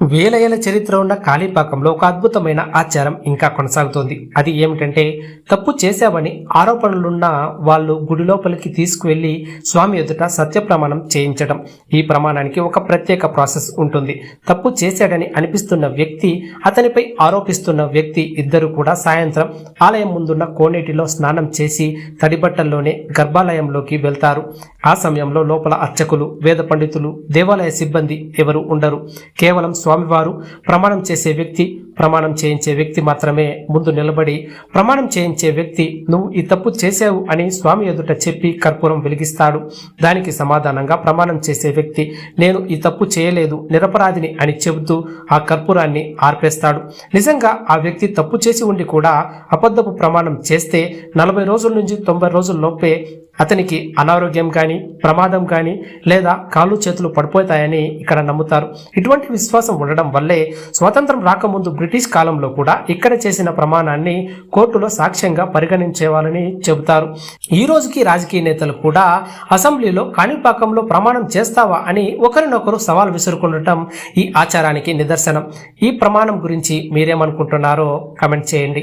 వేల ఏళ్ళ చరిత్ర ఉన్న కాణిపాకంలో ఒక అద్భుతమైన ఆచారం ఇంకా కొనసాగుతోంది. అది ఏమిటంటే తప్పు చేశావని ఆరోపణలున్న వాళ్ళు గుడి లోపలికి తీసుకువెళ్ళి స్వామి ఎదుట సత్య ప్రమాణం చేయించడం ఈ ప్రమాణానికి ఒక ప్రత్యేక ప్రాసెస్ ఉంటుంది. తప్పు చేశాడని అనిపిస్తున్న వ్యక్తి అతనిపై ఆరోపిస్తున్న వ్యక్తి ఇద్దరు కూడా సాయంత్రం ఆలయం ముందున్న కోనేటిలో స్నానం చేసి తడిబట్టల్లోనే గర్భాలయంలోకి వెళ్తారు. ఆ సమయంలో లోపల అర్చకులు వేద పండితులు దేవాలయ సిబ్బంది ఎవరు ఉండరు. కేవలం స్వామివారు ప్రమాణం చేసే వ్యక్తి ప్రమాణం చేయించే వ్యక్తి మాత్రమే ముందు నిలబడి ప్రమాణం చేయించే వ్యక్తి నువ్వు ఈ తప్పు చేసావు అని స్వామి ఎదుట చెప్పి కర్పూరం వెలిగిస్తాడు. దానికి సమాధానంగా ప్రమాణం చేసే వ్యక్తి నేను ఈ తప్పు చేయలేదు నిరపరాధిని అని చెబుతూ ఆ కర్పూరాన్ని ఆర్పేస్తాడు. నిజంగా ఆ వ్యక్తి తప్పు చేసి ఉండి కూడా అబద్ధపు ప్రమాణం చేస్తే నలభై రోజుల నుంచి తొంభై రోజుల లోపే అతనికి అనారోగ్యం కానీ ప్రమాదం కానీ లేదా కాళ్ళు చేతులు పడిపోతాయని ఇక్కడ నమ్ముతారు. ఇటువంటి విశ్వాసం ఉండడం వల్లే స్వాతంత్రం రాకముందు బ్రిటిష్ కాలంలో కూడా ఇక్కడ చేసిన ప్రమాణాన్ని కోర్టులో సాక్ష్యంగా పరిగణించేవాళ్ళని చెబుతారు. ఈ రోజుకి రాజకీయ నేతలు కూడా అసెంబ్లీలో కాణిపాకంలో ప్రమాణం చేస్తావా అని ఒకరినొకరు సవాల్ విసురుకుండటం ఈ ఆచారానికి నిదర్శనం. ఈ ప్రమాణం గురించి మీరేమనుకుంటున్నారో కమెంట్ చేయండి.